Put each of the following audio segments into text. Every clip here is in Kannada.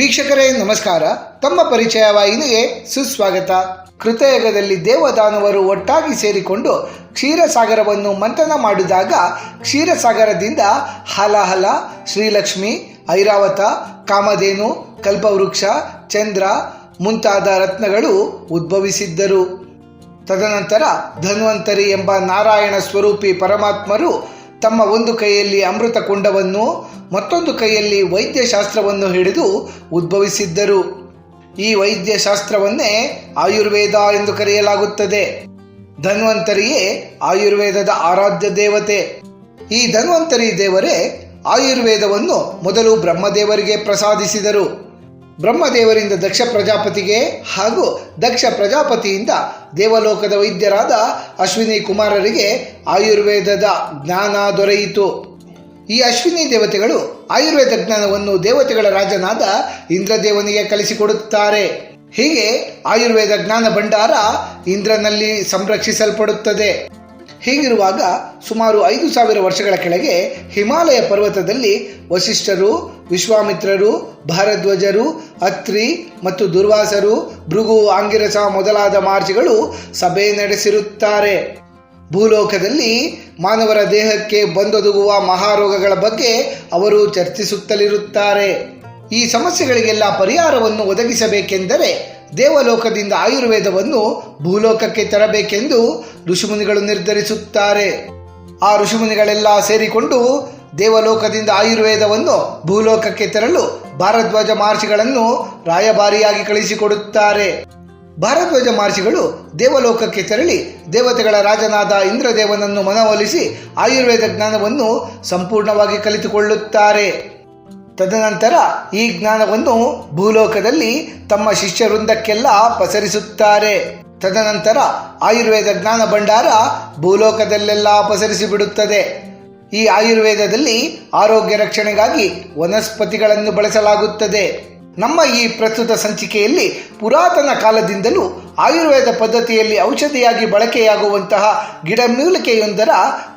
ವೀಕ್ಷಕರೇ, ನಮಸ್ಕಾರ. ತಮ್ಮ ಪರಿಚಯ ವಾಹಿನಿಗೆ ಸುಸ್ವಾಗತ. ಕೃತಯುಗದಲ್ಲಿ ದೇವದಾನವರು ಒಟ್ಟಾಗಿ ಸೇರಿಕೊಂಡು ಕ್ಷೀರಸಾಗರವನ್ನು ಮಂಥನ ಮಾಡಿದಾಗ ಕ್ಷೀರಸಾಗರದಿಂದ ಹಲಹಲ, ಶ್ರೀಲಕ್ಷ್ಮಿ, ಐರಾವತ, ಕಾಮಧೇನು, ಕಲ್ಪವೃಕ್ಷ, ಚಂದ್ರ ಮುಂತಾದ ರತ್ನಗಳು ಉದ್ಭವಿಸಿದ್ದರು. ತದನಂತರ ಧನ್ವಂತರಿ ಎಂಬ ನಾರಾಯಣ ಸ್ವರೂಪಿ ಪರಮಾತ್ಮರು ತಮ್ಮ ಒಂದು ಕೈಯಲ್ಲಿ ಅಮೃತ ಕುಂಡವನ್ನು, ಮತ್ತೊಂದು ಕೈಯಲ್ಲಿ ವೈದ್ಯಶಾಸ್ತ್ರವನ್ನು ಹಿಡಿದು ಉದ್ಭವಿಸಿದ್ದರು. ಈ ವೈದ್ಯಶಾಸ್ತ್ರವನ್ನೇ ಆಯುರ್ವೇದ ಎಂದು ಕರೆಯಲಾಗುತ್ತದೆ. ಧನ್ವಂತರಿಯೇ ಆಯುರ್ವೇದದ ಆರಾಧ್ಯ ದೇವತೆ. ಈ ಧನ್ವಂತರಿ ದೇವರೇ ಆಯುರ್ವೇದವನ್ನು ಮೊದಲು ಬ್ರಹ್ಮದೇವರಿಗೆ ಪ್ರಸಾದಿಸಿದರು. ಬ್ರಹ್ಮದೇವರಿಂದ ದಕ್ಷ ಪ್ರಜಾಪತಿಗೆ ಹಾಗೂ ದಕ್ಷ ಪ್ರಜಾಪತಿಯಿಂದ ದೇವಲೋಕದ ವೈದ್ಯರಾದ ಅಶ್ವಿನಿ ಕುಮಾರರಿಗೆ ಆಯುರ್ವೇದದ ಜ್ಞಾನ ದೊರೆಯಿತು. ಈ ಅಶ್ವಿನಿ ದೇವತೆಗಳು ಆಯುರ್ವೇದ ಜ್ಞಾನವನ್ನು ದೇವತೆಗಳ ರಾಜನಾದ ಇಂದ್ರದೇವನಿಗೆ ಕಲಿಸಿಕೊಡುತ್ತಾರೆ. ಹೀಗೆ ಆಯುರ್ವೇದ ಜ್ಞಾನ ಭಂಡಾರ ಇಂದ್ರನಲ್ಲಿ ಸಂರಕ್ಷಿಸಲ್ಪಡುತ್ತದೆ. ಹೀಗಿರುವಾಗ ಸುಮಾರು ಐದು ಸಾವಿರ ವರ್ಷಗಳ ಕೆಳಗೆ ಹಿಮಾಲಯ ಪರ್ವತದಲ್ಲಿ ವಸಿಷ್ಠರು, ವಿಶ್ವಾಮಿತ್ರರು, ಭಾರದ್ವಜರು, ಅತ್ರಿ ಮತ್ತು ದುರ್ವಾಸರು, ಭೃಗು ಆಂಗಿರಸ ಮೊದಲಾದ ಮಹರ್ಷಿಗಳು ಸಭೆ ನಡೆಸಿರುತ್ತಾರೆ. ಭೂಲೋಕದಲ್ಲಿ ಮಾನವರ ದೇಹಕ್ಕೆ ಬಂದೊದಗುವ ಮಹಾರೋಗಗಳ ಬಗ್ಗೆ ಅವರು ಚರ್ಚಿಸುತ್ತಲಿರುತ್ತಾರೆ. ಈ ಸಮಸ್ಯೆಗಳಿಗೆಲ್ಲ ಪರಿಹಾರವನ್ನು ಒದಗಿಸಬೇಕೆಂದರೆ ದೇವಲೋಕದಿಂದ ಆಯುರ್ವೇದವನ್ನು ಭೂಲೋಕಕ್ಕೆ ತರಬೇಕೆಂದು ಋಷಿಮುನಿಗಳು ನಿರ್ಧರಿಸುತ್ತಾರೆ. ಆ ಋಷಿಮುನಿಗಳೆಲ್ಲ ಸೇರಿಕೊಂಡು ದೇವಲೋಕದಿಂದ ಆಯುರ್ವೇದವನ್ನು ಭೂಲೋಕಕ್ಕೆ ತರಲು ಭಾರದ್ವಾಜ ಮಹರ್ಷಿಗಳನ್ನು ರಾಯಭಾರಿಯಾಗಿ ಕಳಿಸಿಕೊಡುತ್ತಾರೆ ಭಾರದ್ವಾಜ ಮಹರ್ಷಿಗಳು ದೇವಲೋಕಕ್ಕೆ ತೆರಳಿ ದೇವತೆಗಳ ರಾಜನಾದ ಇಂದ್ರದೇವನನ್ನು ಮನವೊಲಿಸಿ ಆಯುರ್ವೇದ ಜ್ಞಾನವನ್ನು ಸಂಪೂರ್ಣವಾಗಿ ಕಲಿತುಕೊಳ್ಳುತ್ತಾರೆ. ತದನಂತರ ಈ ಜ್ಞಾನವನ್ನು ಭೂಲೋಕದಲ್ಲಿ ತಮ್ಮ ಶಿಷ್ಯ ವೃಂದಕ್ಕೆಲ್ಲ ಪಸರಿಸುತ್ತಾರೆ. ತದನಂತರ ಆಯುರ್ವೇದ ಜ್ಞಾನ ಭಂಡಾರ ಭೂಲೋಕದಲ್ಲೆಲ್ಲ ಪಸರಿಸಿಬಿಡುತ್ತದೆ. ಈ ಆಯುರ್ವೇದದಲ್ಲಿ ಆರೋಗ್ಯ ರಕ್ಷಣೆಗಾಗಿ ವನಸ್ಪತಿಗಳನ್ನು ಬಳಸಲಾಗುತ್ತದೆ. ನಮ್ಮ ಈ ಪ್ರಸ್ತುತ ಸಂಚಿಕೆಯಲ್ಲಿ ಪುರಾತನ ಕಾಲದಿಂದಲೂ ಆಯುರ್ವೇದ ಪದ್ಧತಿಯಲ್ಲಿ ಔಷಧಿಯಾಗಿ ಬಳಕೆಯಾಗುವಂತಹ ಗಿಡಮೂಲಿಕೆಯೊಂದರ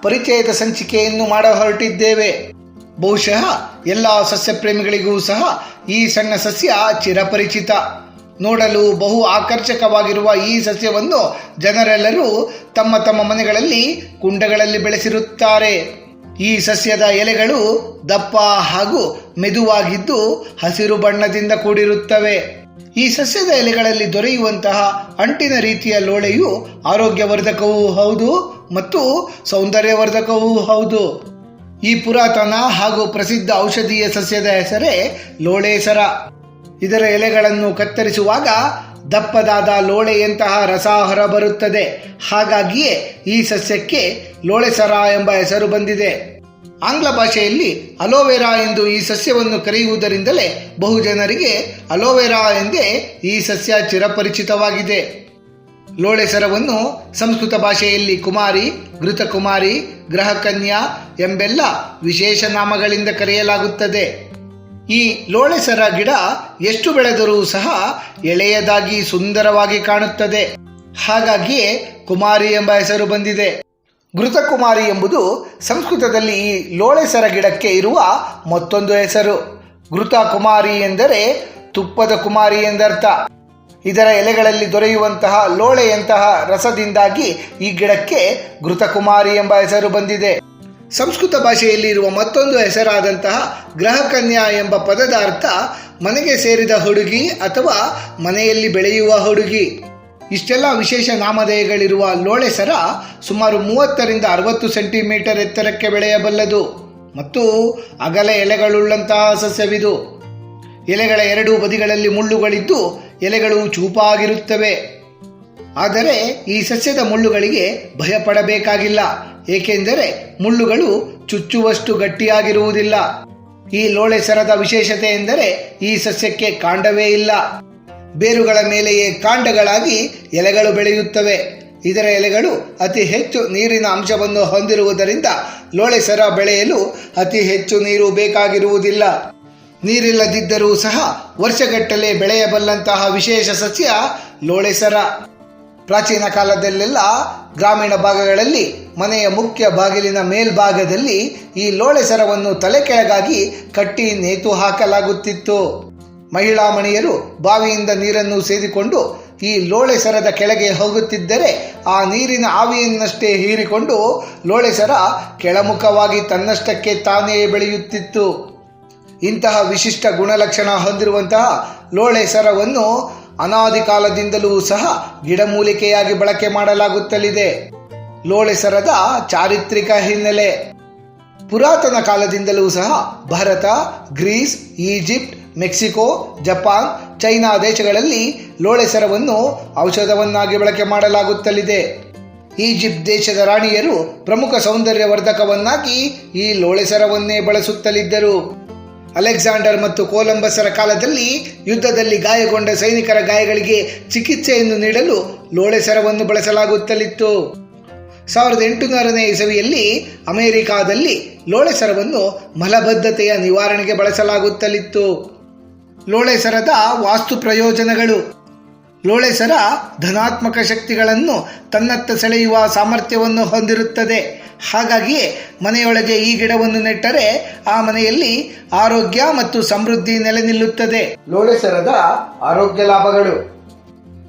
ಪರಿಚಯದ ಸಂಚಿಕೆಯನ್ನು ಮಾಡ ಹೊರಟಿದ್ದೇವೆ. ಬಹುಶಃ ಎಲ್ಲ ಸಸ್ಯ ಪ್ರೇಮಿಗಳಿಗೂ ಸಹ ಈ ಸಣ್ಣ ಸಸ್ಯ ಚಿರಪರಿಚಿತ. ನೋಡಲು ಬಹು ಆಕರ್ಷಕವಾಗಿರುವ ಈ ಸಸ್ಯವನ್ನು ಜನರೆಲ್ಲರೂ ತಮ್ಮ ತಮ್ಮ ಮನೆಗಳಲ್ಲಿ ಕುಂಡಗಳಲ್ಲಿ ಬೆಳೆಸಿರುತ್ತಾರೆ. ಈ ಸಸ್ಯದ ಎಲೆಗಳು ದಪ್ಪ ಹಾಗೂ ಮೆದುವಾಗಿದ್ದು ಹಸಿರು ಬಣ್ಣದಿಂದ ಕೂಡಿರುತ್ತವೆ. ಈ ಸಸ್ಯದ ಎಲೆಗಳಲ್ಲಿ ದೊರೆಯುವಂತಹ ಅಂಟಿನ ರೀತಿಯ ಲೋಳೆಯು ಆರೋಗ್ಯವರ್ಧಕವೂ ಹೌದು ಮತ್ತು ಸೌಂದರ್ಯವರ್ಧಕವೂ ಹೌದು. ಈ ಪುರಾತನ ಹಾಗೂ ಪ್ರಸಿದ್ಧ ಔಷಧೀಯ ಸಸ್ಯದ ಹೆಸರೇ ಲೋಳೇಸರ. ಇದರ ಎಲೆಗಳನ್ನು ಕತ್ತರಿಸುವಾಗ ದಪ್ಪದಾದ ಲೋಳೆಯಂತಹ ರಸ ಹೊರಬರುತ್ತದೆ ಹಾಗಾಗಿಯೇ ಈ ಸಸ್ಯಕ್ಕೆ ಲೋಳೆಸರ ಎಂಬ ಹೆಸರು ಬಂದಿದೆ. ಆಂಗ್ಲ ಭಾಷೆಯಲ್ಲಿ ಅಲೋವೆರಾ ಎಂದು ಈ ಸಸ್ಯವನ್ನು ಕರೆಯುವುದರಿಂದಲೇ ಬಹುಜನರಿಗೆ ಅಲೋವೆರಾ ಎಂದೇ ಈ ಸಸ್ಯ ಚಿರಪರಿಚಿತವಾಗಿದೆ. ಲೋಳೆಸರವನ್ನು ಸಂಸ್ಕೃತ ಭಾಷೆಯಲ್ಲಿ ಕುಮಾರಿ ಘೃತಕುಮಾರಿ ಗ್ರಹಕನ್ಯಾ ಎಂಬೆಲ್ಲ ವಿಶೇಷ ನಾಮಗಳಿಂದ ಕರೆಯಲಾಗುತ್ತದೆ. ಈ ಲೋಳೆಸರ ಗಿಡ ಎಷ್ಟು ಬೆಳೆದರೂ ಸಹ ಎಳೆಯದಾಗಿ ಸುಂದರವಾಗಿ ಕಾಣುತ್ತದೆ. ಹಾಗಾಗಿಯೇ ಕುಮಾರಿ ಎಂಬ ಹೆಸರು ಬಂದಿದೆ. ಘೃತಕುಮಾರಿ ಎಂಬುದು ಸಂಸ್ಕೃತದಲ್ಲಿ ಈ ಲೋಳೆಸರ ಗಿಡಕ್ಕೆ ಇರುವ ಮತ್ತೊಂದು ಹೆಸರು. ಘೃತ ಕುಮಾರಿ ಎಂದರೆ ತುಪ್ಪದ ಕುಮಾರಿ ಎಂದರ್ಥ. ಇದರ ಎಲೆಗಳಲ್ಲಿ ದೊರೆಯುವಂತಹ ಲೋಳೆಯಂತಹ ರಸದಿಂದಾಗಿ ಈ ಗಿಡಕ್ಕೆ ಘೃತಕುಮಾರಿ ಎಂಬ ಹೆಸರು ಬಂದಿದೆ. ಸಂಸ್ಕೃತ ಭಾಷೆಯಲ್ಲಿ ಇರುವ ಮತ್ತೊಂದು ಹೆಸರಾದಂತಹ ಗ್ರಹಕನ್ಯಾ ಎಂಬ ಪದದ ಅರ್ಥ ಮನೆಗೆ ಸೇರಿದ ಹುಡುಗಿ ಅಥವಾ ಮನೆಯಲ್ಲಿ ಬೆಳೆಯುವ ಹುಡುಗಿ. ಇಷ್ಟೆಲ್ಲ ವಿಶೇಷ ನಾಮಧೇಯಗಳಿರುವ ಲೋಳೆಸರ ಸುಮಾರು ಮೂವತ್ತರಿಂದ ಅರವತ್ತು ಸೆಂಟಿಮೀಟರ್ ಎತ್ತರಕ್ಕೆ ಬೆಳೆಯಬಲ್ಲದು. ಮತ್ತು ಅಗಲ ಎಲೆಗಳುಳ್ಳಂತಹ ಸಸ್ಯವಿದು. ಎಲೆಗಳ ಎರಡೂ ಬದಿಗಳಲ್ಲಿ ಮುಳ್ಳುಗಳಿದ್ದು ಎಲೆಗಳು ಚೂಪಾಗಿರುತ್ತವೆ. ಆದರೆ ಈ ಸಸ್ಯದ ಮುಳ್ಳುಗಳಿಗೆ ಭಯಪಡಬೇಕಾಗಿಲ್ಲ, ಏಕೆಂದರೆ ಮುಳ್ಳುಗಳು ಚುಚ್ಚುವಷ್ಟು ಗಟ್ಟಿಯಾಗಿರುವುದಿಲ್ಲ. ಈ ಲೋಳೆಸರದ ವಿಶೇಷತೆ ಎಂದರೆ ಈ ಸಸ್ಯಕ್ಕೆ ಕಾಂಡವೇ ಇಲ್ಲ. ಬೇರುಗಳ ಮೇಲೆಯೇ ಕಾಂಡಗಳಾಗಿ ಎಲೆಗಳು ಬೆಳೆಯುತ್ತವೆ. ಇದರ ಎಲೆಗಳು ಅತಿ ಹೆಚ್ಚು ನೀರಿನ ಅಂಶವನ್ನು ಹೊಂದಿರುವುದರಿಂದ ಲೋಳೆಸರ ಬೆಳೆಯಲು ಅತಿ ಹೆಚ್ಚು ನೀರು ಬೇಕಾಗಿರುವುದಿಲ್ಲ. ನೀರಿಲ್ಲದಿದ್ದರೂ ಸಹ ವರ್ಷಗಟ್ಟಲೆ ಬೆಳೆಯಬಲ್ಲಂತಹ ವಿಶೇಷ ಸಸ್ಯ ಲೋಳೆಸರ. ಪ್ರಾಚೀನ ಕಾಲದಲ್ಲೆಲ್ಲ ಗ್ರಾಮೀಣ ಭಾಗಗಳಲ್ಲಿ ಮನೆಯ ಮುಖ್ಯ ಬಾಗಿಲಿನ ಮೇಲ್ಭಾಗದಲ್ಲಿ ಈ ಲೋಳೆ ಸರವನ್ನು ತಲೆ ಕೆಳಗಾಗಿ ಕಟ್ಟಿ ನೇತು ಹಾಕಲಾಗುತ್ತಿತ್ತು. ಮಹಿಳಾ ಮಣಿಯರು ಬಾವಿಯಿಂದ ನೀರನ್ನು ಸೇದಿಕೊಂಡು ಈ ಲೋಳೆ ಸರದ ಕೆಳಗೆ ಹೋಗುತ್ತಿದ್ದರೆ ಆ ನೀರಿನ ಆವಿಯನ್ನಷ್ಟೇ ಹೀರಿಕೊಂಡು ಲೋಳೆ ಸರ ಕೆಳಮುಖವಾಗಿ ತನ್ನಷ್ಟಕ್ಕೆ ತಾನೇ ಬೆಳೆಯುತ್ತಿತ್ತು. ಇಂತಹ ವಿಶಿಷ್ಟ ಗುಣಲಕ್ಷಣ ಹೊಂದಿರುವಂತಹ ಲೋಳೆ ಸರವನ್ನು ಅನಾದಿ ಕಾಲದಿಂದಲೂ ಸಹ ಗಿಡಮೂಲಿಕೆಯಾಗಿ ಬಳಕೆ ಮಾಡಲಾಗುತ್ತಲಿದೆ. ಲೋಳೆ ಸರದ ಚಾರಿತ್ರಿಕ ಹಿನ್ನೆಲೆ. ಪುರಾತನ ಕಾಲದಿಂದಲೂ ಸಹ Bharat, Greece, Egypt, Mexico, Japan, China ದೇಶಗಳಲ್ಲಿ ಲೋಳೆ ಸರವನ್ನು ಔಷಧವನ್ನಾಗಿ ಬಳಕೆ ಮಾಡಲಾಗುತ್ತಲಿದೆ. ಈಜಿಪ್ಟ್ ದೇಶದ ರಾಣಿಯರು ಪ್ರಮುಖ ಸೌಂದರ್ಯವರ್ಧಕವನ್ನಾಗಿ ಈ ಲೋಳೆ ಸರವನ್ನೇ ಬಳಸುತ್ತಲಿದ್ದರು. ಅಲೆಕ್ಸಾಂಡರ್ ಮತ್ತು ಕೊಲಂಬಸರ ಕಾಲದಲ್ಲಿ ಯುದ್ಧದಲ್ಲಿ ಗಾಯಗೊಂಡ ಸೈನಿಕರ ಗಾಯಗಳಿಗೆ ಚಿಕಿತ್ಸೆಯನ್ನು ನೀಡಲು ಲೋಳೆಸರವನ್ನು ಬಳಸಲಾಗುತ್ತಲಿತ್ತು. ಸಾವಿರದ ಎಂಟುನೂರನೇ ಇಸವಿಯಲ್ಲಿ ಅಮೆರಿಕಾದಲ್ಲಿ ಲೋಳೆಸರವನ್ನು ಮಲಬದ್ಧತೆಯ ನಿವಾರಣೆಗೆ ಬಳಸಲಾಗುತ್ತಲಿತ್ತು. ಲೋಳೆಸರದ ವಾಸ್ತು ಪ್ರಯೋಜನಗಳು. ಲೋಳೆಸರ ಧನಾತ್ಮಕ ಶಕ್ತಿಗಳನ್ನು ತನ್ನತ್ತ ಸೆಳೆಯುವ ಸಾಮರ್ಥ್ಯವನ್ನು ಹೊಂದಿರುತ್ತದೆ. ಹಾಗಾಗಿಯೇ ಮನೆಯೊಳಗೆ ಈ ಗಿಡವನ್ನು ನೆಟ್ಟರೆ ಆ ಮನೆಯಲ್ಲಿ ಆರೋಗ್ಯ ಮತ್ತು ಸಮೃದ್ಧಿ ನೆಲೆ ನಿಲ್ಲುತ್ತದೆ. ಲೋಳೆಸರದ ಆರೋಗ್ಯ ಲಾಭಗಳು.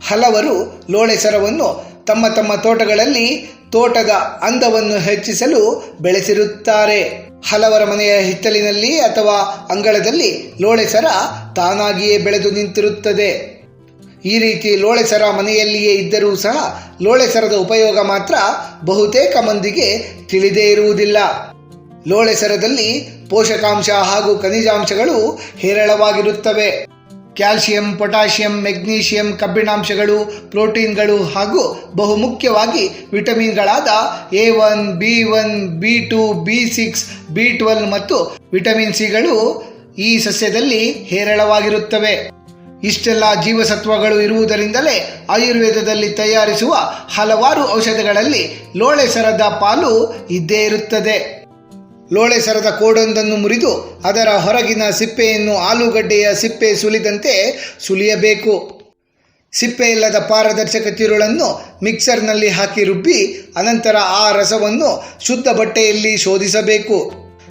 ಹಲವರು ಲೋಳೆಸರವನ್ನು ತಮ್ಮ ತಮ್ಮ ತೋಟಗಳಲ್ಲಿ ತೋಟದ ಅಂದವನ್ನು ಹೆಚ್ಚಿಸಲು ಬೆಳೆಸಿರುತ್ತಾರೆ. ಹಲವರ ಮನೆಯ ಹಿತ್ತಲಿನಲ್ಲಿ ಅಥವಾ ಅಂಗಳದಲ್ಲಿ ಲೋಳೆಸರ ತಾನಾಗಿಯೇ ಬೆಳೆದು ನಿಂತಿರುತ್ತದೆ. ಈ ರೀತಿ ಲೋಳೆಸರ ಮನೆಯಲ್ಲಿಯೇ ಇದ್ದರೂ ಸಹ ಲೋಳೆಸರದ ಉಪಯೋಗ ಮಾತ್ರ ಬಹುತೇಕ ಮಂದಿಗೆ ತಿಳಿದೇ ಇರುವುದಿಲ್ಲ. ಲೋಳೆಸರದಲ್ಲಿ ಪೋಷಕಾಂಶ ಹಾಗೂ ಖನಿಜಾಂಶಗಳು ಹೇರಳವಾಗಿರುತ್ತವೆ. ಕ್ಯಾಲ್ಸಿಯಂ, ಪೊಟ್ಯಾಷಿಯಂ, ಮೆಗ್ನೀಷಿಯಂ ಕಬ್ಬಿಣಾಂಶಗಳು, ಪ್ರೋಟೀನ್ಗಳು ಹಾಗೂ ಬಹುಮುಖ್ಯವಾಗಿ ವಿಟಮಿನ್ಗಳಾದ A one, B one, B two, B six, B twelve ಮತ್ತು ವಿಟಮಿನ್ ಸಿಗಳು ಈ ಸಸ್ಯದಲ್ಲಿ ಹೇರಳವಾಗಿರುತ್ತವೆ. ಇಷ್ಟೆಲ್ಲ ಜೀವಸತ್ವಗಳು ಇರುವುದರಿಂದಲೇ ಆಯುರ್ವೇದದಲ್ಲಿ ತಯಾರಿಸುವ ಹಲವಾರು ಔಷಧಗಳಲ್ಲಿ ಲೋಳೆ ಸರದ ಪಾಲು ಇದ್ದೇ ಇರುತ್ತದೆ. ಲೋಳೆ ಸರದ ಕೋಡೊಂದನ್ನು ಮುರಿದು ಅದರ ಹೊರಗಿನ ಸಿಪ್ಪೆಯನ್ನು ಆಲೂಗಡ್ಡೆಯ ಸಿಪ್ಪೆ ಸುಲಿದಂತೆ ಸುಲಿಯಬೇಕು. ಸಿಪ್ಪೆ ಇಲ್ಲದ ಪಾರದರ್ಶಕ ತಿರುಳನ್ನು ಮಿಕ್ಸರ್ನಲ್ಲಿ ಹಾಕಿ ರುಬ್ಬಿ ಅನಂತರ ಆ ರಸವನ್ನು ಶುದ್ಧ ಬಟ್ಟೆಯಲ್ಲಿ ಶೋಧಿಸಬೇಕು.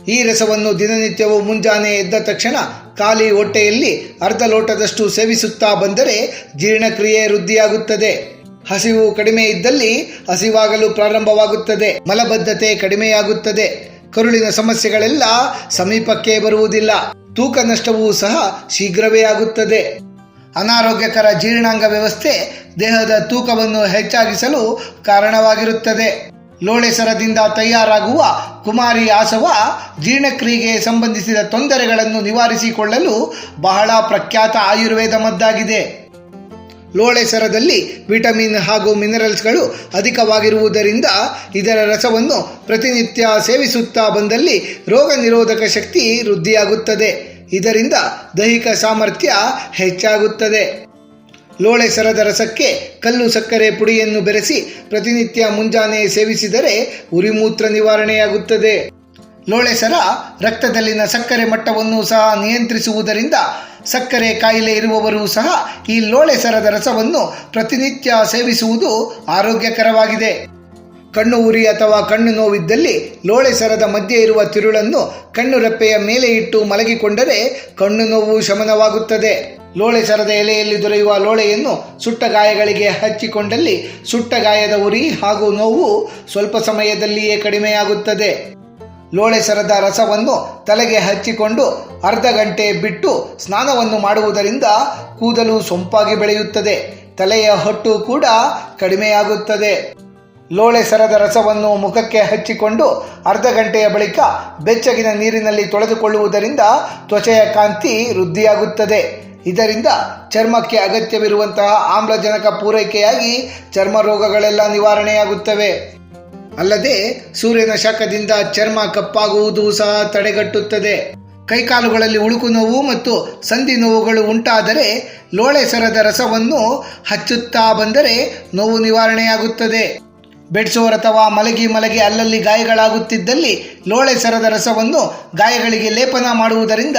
ಈ ರಸವನ್ನು ದಿನನಿತ್ಯವೂ ಮುಂಜಾನೆ ಎದ್ದ ತಕ್ಷಣ ಖಾಲಿ ಹೊಟ್ಟೆಯಲ್ಲಿ ಅರ್ಧ ಲೋಟದಷ್ಟು ಸೇವಿಸುತ್ತಾ ಬಂದರೆ ಜೀರ್ಣಕ್ರಿಯೆ ವೃದ್ಧಿಯಾಗುತ್ತದೆ. ಹಸಿವು ಕಡಿಮೆ ಇದ್ದಲ್ಲಿ ಹಸಿವಾಗಲು ಪ್ರಾರಂಭವಾಗುತ್ತದೆ. ಮಲಬದ್ಧತೆ ಕಡಿಮೆಯಾಗುತ್ತದೆ. ಕರುಳಿನ ಸಮಸ್ಯೆಗಳೆಲ್ಲ ಸಮೀಪಕ್ಕೆ ಬರುವುದಿಲ್ಲ. ತೂಕ ನಷ್ಟವೂ ಸಹ ಶೀಘ್ರವೇ ಆಗುತ್ತದೆ. ಅನಾರೋಗ್ಯಕರ ಜೀರ್ಣಾಂಗ ವ್ಯವಸ್ಥೆ ದೇಹದ ತೂಕವನ್ನು ಹೆಚ್ಚಾಗಿಸಲು ಕಾರಣವಾಗಿರುತ್ತದೆ. ಲೋಳೆ ಸರದಿಂದ ತಯಾರಾಗುವ ಕುಮಾರಿ ಆಸವ ಜೀರ್ಣಕ್ರಿಯೆಗೆ ಸಂಬಂಧಿಸಿದ ತೊಂದರೆಗಳನ್ನು ನಿವಾರಿಸಿಕೊಳ್ಳಲು ಬಹಳ ಪ್ರಖ್ಯಾತ ಆಯುರ್ವೇದ ಮದ್ದಾಗಿದೆ. ಲೋಳೆ ಸರದಲ್ಲಿ ವಿಟಮಿನ್ ಹಾಗೂ ಮಿನರಲ್ಸ್ಗಳು ಅಧಿಕವಾಗಿರುವುದರಿಂದ ಇದರ ರಸವನ್ನು ಪ್ರತಿನಿತ್ಯ ಸೇವಿಸುತ್ತಾ ಬಂದಲ್ಲಿ ರೋಗ ನಿರೋಧಕ ಶಕ್ತಿ ವೃದ್ಧಿಯಾಗುತ್ತದೆ. ಇದರಿಂದ ದೈಹಿಕ ಸಾಮರ್ಥ್ಯ ಹೆಚ್ಚಾಗುತ್ತದೆ. ಲೋಳೆ ಸರದ ರಸಕ್ಕೆ ಕಲ್ಲು ಸಕ್ಕರೆ ಪುಡಿಯನ್ನು ಬೆರೆಸಿ ಪ್ರತಿನಿತ್ಯ ಮುಂಜಾನೆ ಸೇವಿಸಿದರೆ ಉರಿಮೂತ್ರ ನಿವಾರಣೆಯಾಗುತ್ತದೆ. ಲೋಳೆ ಸರ ರಕ್ತದಲ್ಲಿನ ಸಕ್ಕರೆ ಮಟ್ಟವನ್ನು ಸಹ ನಿಯಂತ್ರಿಸುವುದರಿಂದ ಸಕ್ಕರೆ ಕಾಯಿಲೆ ಇರುವವರು ಸಹ ಈ ಲೋಳೆ ಸರದ ರಸವನ್ನು ಪ್ರತಿನಿತ್ಯ ಸೇವಿಸುವುದು ಆರೋಗ್ಯಕರವಾಗಿದೆ. ಕಣ್ಣು ಉರಿ ಅಥವಾ ಕಣ್ಣು ನೋವಿದ್ದಲ್ಲಿ ಲೋಳೆ ಸರದ ಮಧ್ಯೆ ಇರುವ ತಿರುಳನ್ನು ಕಣ್ಣು ರೆಪ್ಪೆಯ ಮೇಲೆ ಇಟ್ಟು ಮಲಗಿಕೊಂಡರೆ ಕಣ್ಣು ನೋವು ಶಮನವಾಗುತ್ತದೆ. ಲೋಳೆ ಸರದ ಎಲೆಯಲ್ಲಿ ದೊರೆಯುವ ಲೋಳೆಯನ್ನು ಸುಟ್ಟ ಗಾಯಗಳಿಗೆ ಹಚ್ಚಿಕೊಂಡಲ್ಲಿ ಸುಟ್ಟ ಗಾಯದ ಉರಿ ಹಾಗೂ ನೋವು ಸ್ವಲ್ಪ ಸಮಯದಲ್ಲಿಯೇ ಕಡಿಮೆಯಾಗುತ್ತದೆ. ಲೋಳೆ ಸರದ ರಸವನ್ನು ತಲೆಗೆ ಹಚ್ಚಿಕೊಂಡು ಅರ್ಧ ಗಂಟೆ ಬಿಟ್ಟು ಸ್ನಾನವನ್ನು ಮಾಡುವುದರಿಂದ ಕೂದಲು ಸೊಂಪಾಗಿ ಬೆಳೆಯುತ್ತದೆ. ತಲೆಯ ಹೊಟ್ಟು ಕೂಡ ಕಡಿಮೆಯಾಗುತ್ತದೆ. ಲೋಳೆ ಸರದ ರಸವನ್ನು ಮುಖಕ್ಕೆ ಹಚ್ಚಿಕೊಂಡು ಅರ್ಧ ಗಂಟೆಯ ಬಳಿಕ ಬೆಚ್ಚಗಿನ ನೀರಿನಲ್ಲಿ ತೊಳೆದುಕೊಳ್ಳುವುದರಿಂದ ತ್ವಚೆಯ ಕಾಂತಿ ವೃದ್ಧಿಯಾಗುತ್ತದೆ. ಇದರಿಂದ ಚರ್ಮಕ್ಕೆ ಅಗತ್ಯವಿರುವಂತಹ ಆಮ್ಲಜನಕ ಪೂರೈಕೆಯಾಗಿ ಚರ್ಮ ರೋಗಗಳೆಲ್ಲ ನಿವಾರಣೆಯಾಗುತ್ತವೆ. ಅಲ್ಲದೆ ಸೂರ್ಯನ ಶಾಖದಿಂದ ಚರ್ಮ ಕಪ್ಪಾಗುವುದು ಸಹ ತಡೆಗಟ್ಟುತ್ತದೆ. ಕೈಕಾಲುಗಳಲ್ಲಿ ಉಳುಕು ನೋವು ಮತ್ತು ಸಂಧಿ ನೋವುಗಳು ಉಂಟಾದರೆ ಲೋಳೆ ಸರದ ರಸವನ್ನು ಹಚ್ಚುತ್ತಾ ಬಂದರೆ ನೋವು ನಿವಾರಣೆಯಾಗುತ್ತದೆ. ಬೆಡ್ಸೋರ್ ಅಥವಾ ಮಲಗಿ ಮಲಗಿ ಅಲ್ಲಲ್ಲಿ ಗಾಯಗಳಾಗುತ್ತಿದ್ದಲ್ಲಿ ಲೋಳೆ ಸರದ ರಸವನ್ನು ಗಾಯಗಳಿಗೆ ಲೇಪನ ಮಾಡುವುದರಿಂದ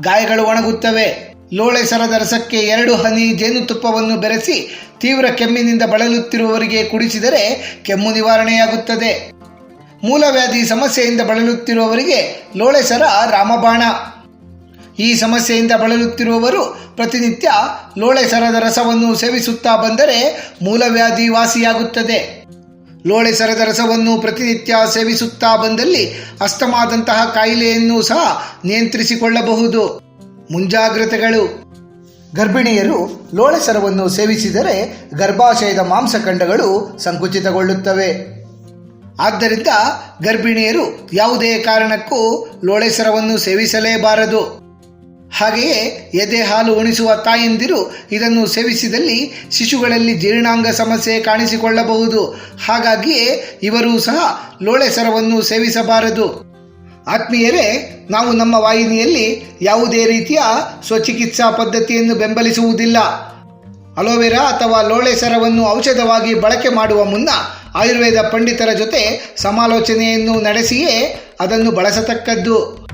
ಗಾಯಗಳು ಒಣಗುತ್ತವೆ. ಲೋಳೆ ಸರದ ರಸಕ್ಕೆ ಎರಡು ಹನಿ ಜೇನುತುಪ್ಪವನ್ನು ಬೆರೆಸಿ ತೀವ್ರ ಕೆಮ್ಮಿನಿಂದ ಬಳಲುತ್ತಿರುವವರಿಗೆ ಕುಡಿಸಿದರೆ ಕೆಮ್ಮು ನಿವಾರಣೆಯಾಗುತ್ತದೆ. ಮೂಲವ್ಯಾಧಿ ಸಮಸ್ಯೆಯಿಂದ ಬಳಲುತ್ತಿರುವವರಿಗೆ ಲೋಳೆ ಸರ ರಾಮಬಾಣ. ಈ ಸಮಸ್ಯೆಯಿಂದ ಬಳಲುತ್ತಿರುವವರು ಪ್ರತಿನಿತ್ಯ ಲೋಳೆ ಸರದ ರಸವನ್ನು ಸೇವಿಸುತ್ತಾ ಬಂದರೆ ಮೂಲವ್ಯಾಧಿ ವಾಸಿಯಾಗುತ್ತದೆ. ಲೋಳೆ ಸರದ ರಸವನ್ನು ಪ್ರತಿನಿತ್ಯ ಸೇವಿಸುತ್ತಾ ಬಂದಲ್ಲಿ ಅಸ್ತಮಾದಂತಹ ಕಾಯಿಲೆಯನ್ನು ಸಹ ನಿಯಂತ್ರಿಸಿಕೊಳ್ಳಬಹುದು. ಮುಂಜಾಗ್ರತೆಗಳು. ಗರ್ಭಿಣಿಯರು ಲೋಳೆಸರವನ್ನು ಸೇವಿಸಿದರೆ ಗರ್ಭಾಶಯದ ಮಾಂಸಖಂಡಗಳು ಸಂಕುಚಿತಗೊಳ್ಳುತ್ತವೆ. ಆದ್ದರಿಂದ ಗರ್ಭಿಣಿಯರು ಯಾವುದೇ ಕಾರಣಕ್ಕೂ ಲೋಳೆಸರವನ್ನು ಸೇವಿಸಲೇಬಾರದು. ಹಾಗೆಯೇ ಎದೆ ಹಾಲು ಉಣಿಸುವ ತಾಯಂದಿರು ಇದನ್ನು ಸೇವಿಸಿದಲ್ಲಿ ಶಿಶುಗಳಲ್ಲಿ ಜೀರ್ಣಾಂಗ ಸಮಸ್ಯೆ ಕಾಣಿಸಿಕೊಳ್ಳಬಹುದು. ಹಾಗಾಗಿಯೇ ಇವರೂ ಸಹ ಲೋಳೆ ಸರವನ್ನು ಸೇವಿಸಬಾರದು. ಆತ್ಮೀಯರೇ, ನಾವು ನಮ್ಮ ವಾಹಿನಿಯಲ್ಲಿ ಯಾವುದೇ ರೀತಿಯ ಸ್ವಚಿಕಿತ್ಸಾ ಪದ್ಧತಿಯನ್ನು ಬೆಂಬಲಿಸುವುದಿಲ್ಲ. ಅಲೋವೆರಾ ಅಥವಾ ಲೋಳೆ ಸರವನ್ನು ಔಷಧವಾಗಿ ಬಳಕೆ ಮಾಡುವ ಮುನ್ನ ಆಯುರ್ವೇದ ಪಂಡಿತರ ಜೊತೆ ಸಮಾಲೋಚನೆಯನ್ನು ನಡೆಸಿಯೇ ಅದನ್ನು ಬಳಸತಕ್ಕದ್ದು.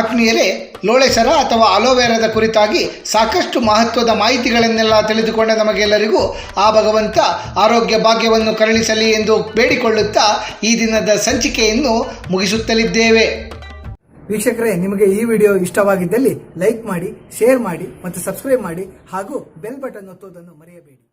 ಆತ್ಮೀಯರೇ ಲೋಳೆಸರ ಅಥವಾ ಅಲೋವೆರಾದ ಕುರಿತಾಗಿ ಸಾಕಷ್ಟು ಮಹತ್ವದ ಮಾಹಿತಿಗಳನ್ನೆಲ್ಲ ತಿಳಿದುಕೊಂಡ ನಮಗೆಲ್ಲರಿಗೂ ಆ ಭಗವಂತ ಆರೋಗ್ಯ ಭಾಗ್ಯವನ್ನು ಕರುಣಿಸಲಿ ಎಂದು ಬೇಡಿಕೊಳ್ಳುತ್ತಾ ಈ ದಿನದ ಸಂಚಿಕೆಯನ್ನು ಮುಗಿಸುತ್ತಲಿದ್ದೇವೆ. ವೀಕ್ಷಕರೇ, ನಿಮಗೆ ಈ ವಿಡಿಯೋ ಇಷ್ಟವಾಗಿದ್ದಲ್ಲಿ ಲೈಕ್ ಮಾಡಿ, ಶೇರ್ ಮಾಡಿ ಮತ್ತು ಸಬ್ಸ್ಕ್ರೈಬ್ ಮಾಡಿ ಹಾಗೂ ಬೆಲ್ ಬಟನ್ ಒತ್ತುವುದನ್ನು ಮರೆಯಬೇಡಿ.